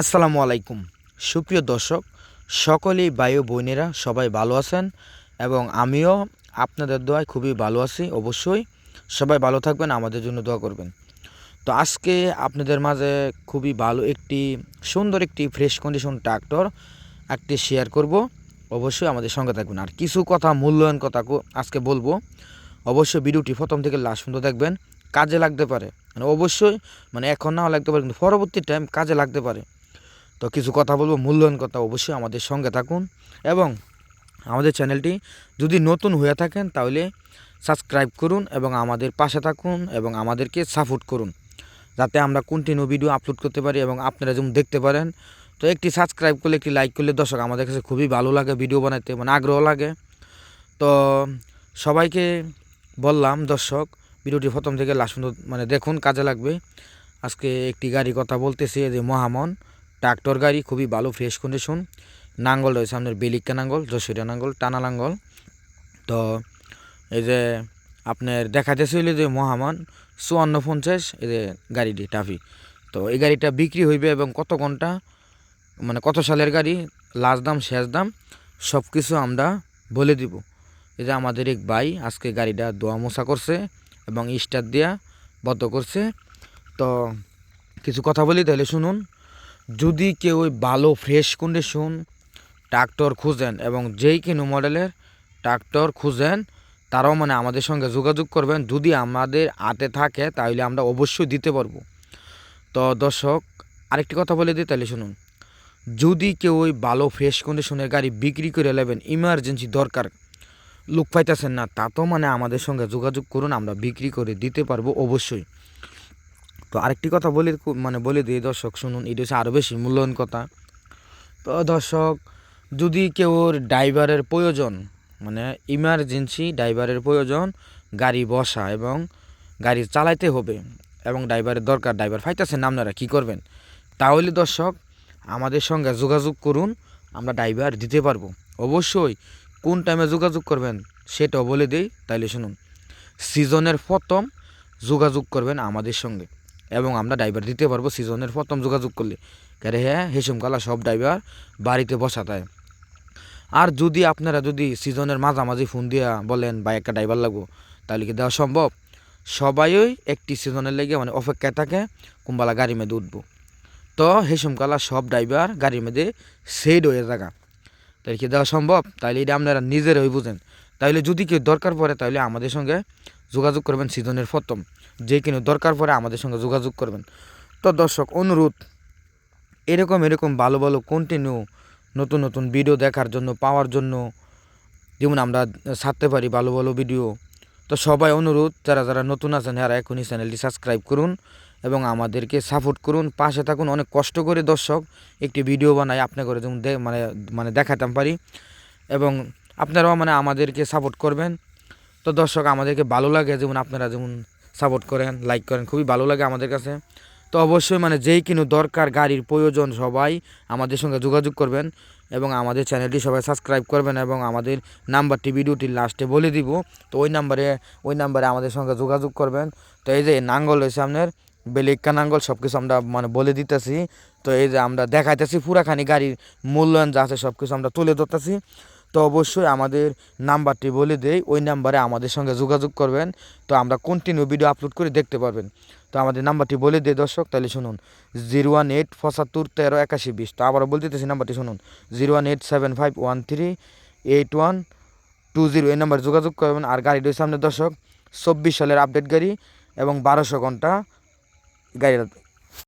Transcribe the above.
আসসালামু আলাইকুম। সুপ্রিয় দর্শক, সকলেই বায়ু বোনেরা সবাই ভালো আছেন এবং আমিও আপনাদের দোয়ায় খুবই ভালো আছি, অবশ্যই। সবাই ভালো থাকবেন, আমাদের জন্য দোয়া করবেন। তো আজকে আপনাদের মাঝে খুবই ভালো একটি, সুন্দর একটি ফ্রেশ কন্ডিশন ট্রাক্টর একটি শেয়ার করব। অবশ্যই আমাদের সঙ্গে থাকবেন। আর কিছু কথা, মূল্যায়ন কথা আজকে বলব। অবশ্যই ভিডিওটি প্রথম থেকে লাস্ট পর্যন্ত দেখবেন। কাজে লাগতে পারে। মানে অবশ্যই মানে এখন নাও লাগতে পারে, কিন্তু পরবর্তী টাইম কাজে লাগতে পারে। তো কিছু কথা বলব, মূল্যায়ন কথা অবশ্যই আমাদের সঙ্গে থাকুন এবং আমাদের চ্যানেলটি যদি নতুন হয়ে থাকেন তাহলে সাবস্ক্রাইব করুন এবং আমাদের পাশে থাকুন এবং আমাদেরকে সাপোর্ট করুন যাতে আমরা কন্টিনিউ ভিডিও আপলোড করতে পারি এবং আপনারা যেমন দেখতে পারেন। তো একটি সাবস্ক্রাইব করলে, একটি লাইক করলে দর্শক আমাদের কাছে খুবই ভালো লাগে ভিডিও বানাতে মানে আগ্রহ লাগে। তো সবাইকে বললাম দর্শক, ভিডিওটি প্রথম থেকে লাস্ট মানে দেখুন, কাজে লাগবে। আজকে একটি গাড়ি কথা বলতেছি যে মহামন। ট্রাক্টর গাড়ি, খুবই ভালো ফ্রেশ কন্ডিশন নাঙ্গল রয়েছে আপনার বেলিকা নাঙ্গল, যশোরিয়া নাঙ্গল, টানা নাঙ্গল। তো এই যে আপনার দেখাতেছিল যে মহামান চুয়ান্ন পঞ্চাশ, এই যে গাড়িটি টাফি তো এই গাড়িটা বিক্রি হইবে এবং কত ঘণ্টা মানে কত সালের গাড়ি লাস্ট দাম, শেষ দাম সব কিছু আমরা বলে দিব। এই যে আমাদের এক ভাই আজকে গাড়িটা দোয়া মোছা করছে এবং স্টার দিয়া বদ্ধ করছে। তো কিছু কথা বলি তাহলে শুনুন। যদি কেউ ভালো ফ্রেশ কন্ডিশন ট্রাক্টর খুঁজেন এবং যেই কিনো মডেলের ট্রাক্টর খুঁজেন, তারাও মানে আমাদের সঙ্গে যোগাযোগ করবেন। যদি আমাদের হাতে থাকে তাহলে আমরা অবশ্যই দিতে পারব। তো দর্শক, আরেকটি কথা বলে দিই তাহলে শুনুন। যদি কেউ ওই ভালো ফ্রেশ কন্ডিশনের গাড়ি বিক্রি করে নেবেন ইমার্জেন্সি দরকার, লোক পাইতেছেন না তা তো মানে আমাদের সঙ্গে যোগাযোগ করুন, আমরা বিক্রি করে দিতে পারব অবশ্যই। তো আরেকটি কথা বলে মানে বলে দিই, দর্শক, শুনুন, এটা হচ্ছে আরও বেশি মূল্যায়ন কথা। তো দর্শক, যদি কেউ ড্রাইভারের প্রয়োজন মানে ইমার্জেন্সি ড্রাইভারের প্রয়োজন, গাড়ি বসা এবং গাড়ি চালাইতে হবে এবং ড্রাইভারের দরকার, ড্রাইভার ফাইতেছেন আপনারা কী করবেন? তাহলে দর্শক, আমাদের সঙ্গে যোগাযোগ করুন, আমরা ড্রাইভার দিতে পারব। অবশ্যই, কোন টাইমে যোগাযোগ করবেন সেটাও বলে দিই, তাইলে শুনুন। সিজনের প্রথম যোগাযোগ করবেন আমাদের সঙ্গে। এবং আমরা ড্রাইভার দিতে পারব সিজনের প্রথম যোগাযোগ করলে। কারে হ্যাঁ হেসুমকালা সব ড্রাইভার বাড়িতে বসা দেয় আর যদি আপনারা যদি সিজনের মাঝামাঝি ফোন দিয়া বলেন বা একটা ড্রাইভার লাগবো তাহলে কি দেওয়া সম্ভব? সবাইই একটি সিজনের লেগে মানে অপেক্ষায় থাকে, কুম্বালা গাড়ি মেয়েদে উঠবো। তো হেসুমকালা সব ড্রাইভার গাড়ির মেয়েদে সেড হয়ে থাকা। তাহলে কি দেওয়া সম্ভব? তাহলে এটা আপনারা নিজেরাই বুঝেন। তাহলে যদি কেউ দরকার পড়ে, তাহলে আমাদের সঙ্গে যোগাযোগ করবেন সিজনের প্রথম। যে কিনে দরকার পড়ে আমাদের সঙ্গে যোগাযোগ করবেন। তো দর্শক, অনুরোধ, এরকম এরকম ভালো ভালো কন্টিনিউ নতুন নতুন ভিডিও দেখার জন্য, পাওয়ার জন্য, যেমন আমরা ছাড়তে পারি ভালো ভালো ভিডিও তো সবাই অনুরোধ, যারা যারা নতুন আছেন যারা এখনই চ্যানেলটি সাবস্ক্রাইব করুন এবং আমাদেরকে সাপোর্ট করুন। পাশে থাকুন, অনেক কষ্ট করে দর্শক, একটি ভিডিও বানাই আপনি করে যেমন মানে মানে দেখাতাম পারি। এবং আপনারাও মানে আমাদেরকে সাপোর্ট করবেন। তো দর্শক, আমাদেরকে ভালো লাগে যেমন আপনারা যেমন সাপোর্ট করেন লাইক করেন, খুবই ভালো লাগে আমাদের কাছে। তো অবশ্যই মানে যেই কিনো দরকার গাড়ির প্রয়োজন সবাই আমাদের সঙ্গে যোগাযোগ করবেন এবং আমাদের চ্যানেলটি সবাই সাবস্ক্রাইব করবেন এবং আমাদের নাম্বারটি ভিডিওটির লাস্টে বলে দিব। তো ওই নাম্বারে ওই নাম্বারে আমাদের সঙ্গে যোগাযোগ করবেন। তো এই যে নাঙ্গল হয়েছে আপনার বেলিকা নাঙ্গল সব কিছু আমরা মানে বলে দিতেছি। তো এই যে আমরা দেখাইতেছি, পুরাখানি গাড়ির মূল্যায়ন যা আছে সব কিছু আমরা তুলে ধরতেছি। তো অবশ্যই আমাদের নাম্বারটি বলে দেই, ওই নাম্বারে আমাদের সঙ্গে যোগাযোগ করবেন। তো আমরা কন্টিনিউ ভিডিও আপলোড করে দেখতে পারবেন। তো আমাদের নাম্বারটি বলে দিই দর্শক, তাহলে শুনুন। জিরো ওয়ান এইট পঁচাত্তর তেরো একাশি বিশ তো আবারও বলতে দিতেছি নাম্বারটি শুনুন। Zero one eight seven five one three eight one two zero এই নাম্বারে যোগাযোগ করবেন। আর গাড়িটির সামনে দর্শক, চব্বিশ সালের আপডেট গাড়ি এবং বারোশো ঘণ্টা গাড়ির